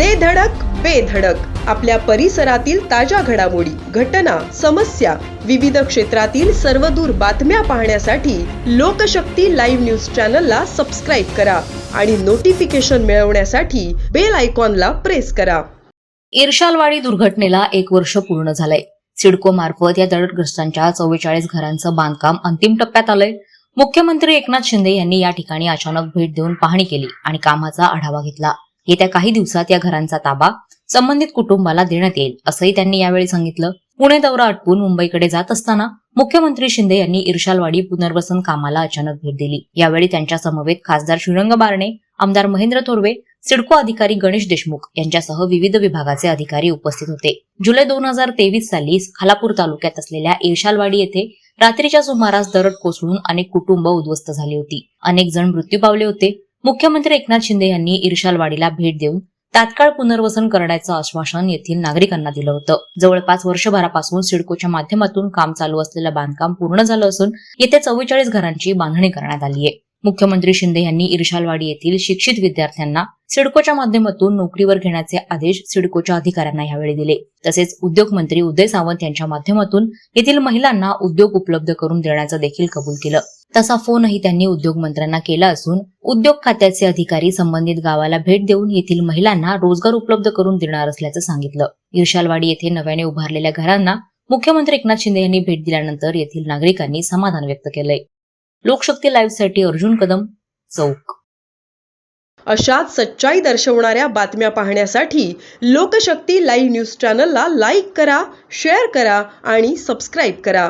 दे धडक बेधडक आपल्या परिसरातील ताज्या घडामोडी घटना समस्या विविध क्षेत्रातील सर्वदूर बातम्या पाहण्यासाठी लोकशक्ती लाईव्ह न्यूज चॅनलला सबस्क्राईब करा आणि नोटिफिकेशन मिळवण्यासाठी बेल आयकॉनला प्रेस करा. इर्शालवाडी दुर्घटनेला एक वर्ष पूर्ण झालंय. सिडको मार्फत या दडग्रस्तांच्या चव्वेचाळीस घरांचं बांधकाम अंतिम टप्प्यात आलंय. मुख्यमंत्री एकनाथ शिंदे यांनी या ठिकाणी अचानक भेट देऊन पाहणी केली आणि कामाचा आढावा घेतला. येत्या काही दिवसात या घरांचा ताबा संबंधित कुटुंबाला देण्यात येईल असंही त्यांनी यावेळी सांगितलं. पुणे दौरा आटपून मुंबईकडे जात असताना मुख्यमंत्री शिंदे यांनी इर्शालवाडी पुनर्वसन कामाला अचानक भेट दिली. यावेळी त्यांच्या समवेत खासदार श्रीरंग बारणे आमदार महेंद्र थोरवे सिडको अधिकारी गणेश देशमुख यांच्यासह विविध विभागाचे अधिकारी उपस्थित होते. जुलै दोन हजार तेवीस साली खालापूर तालुक्यात असलेल्या इर्शालवाडी येथे रात्रीच्या सुमारास दरड कोसळून अनेक कुटुंब उद्ध्वस्त झाली होती. अनेक जण मृत्यू पावले होते. मुख्यमंत्री एकनाथ शिंदे यांनी इरशालवाडीला भेट देऊन तात्काळ पुनर्वसन करण्याचं आश्वासन येथील नागरिकांना दिलं होतं. जवळपास वर्षभरापासून सिडकोच्या माध्यमातून काम चालू असलेलं बांधकाम पूर्ण झालं असून येत्या चव्वेचाळीस घरांची बांधणी करण्यात आली आहे. मुख्यमंत्री शिंदे यांनी इरशालवाडी येथील शिक्षित विद्यार्थ्यांना सिडकोच्या माध्यमातून नोकरीवर घेण्याचे आदेश सिडकोच्या अधिकाऱ्यांना यावेळी दिले. तसेच उद्योग मंत्री उदय सावंत यांच्या माध्यमातून येथील महिलांना उद्योग उपलब्ध करून देण्याचं देखील कबूल केलं. तसा फोनही त्यांनी उद्योगमंत्र्यांना केला असून उद्योग खात्याचे अधिकारी संबंधित गावाला भेट देऊन येथील महिलांना रोजगार उपलब्ध करून देणार असल्याचं सांगितलं. इर्शालवाडी येथे नव्याने उभारलेल्या घरांना मुख्यमंत्री एकनाथ शिंदे यांनी भेट दिल्यानंतर येथील नागरिकांनी समाधान व्यक्त केलंय. लोकशक्ती लाईव्हसाठी अर्जुन कदम चौक. अशाच सच्चाई दर्शवणाऱ्या बातम्या पाहण्यासाठी लोकशक्ती लाईव्ह न्यूज चॅनलला लाईक करा शेअर करा आणि सबस्क्राईब करा.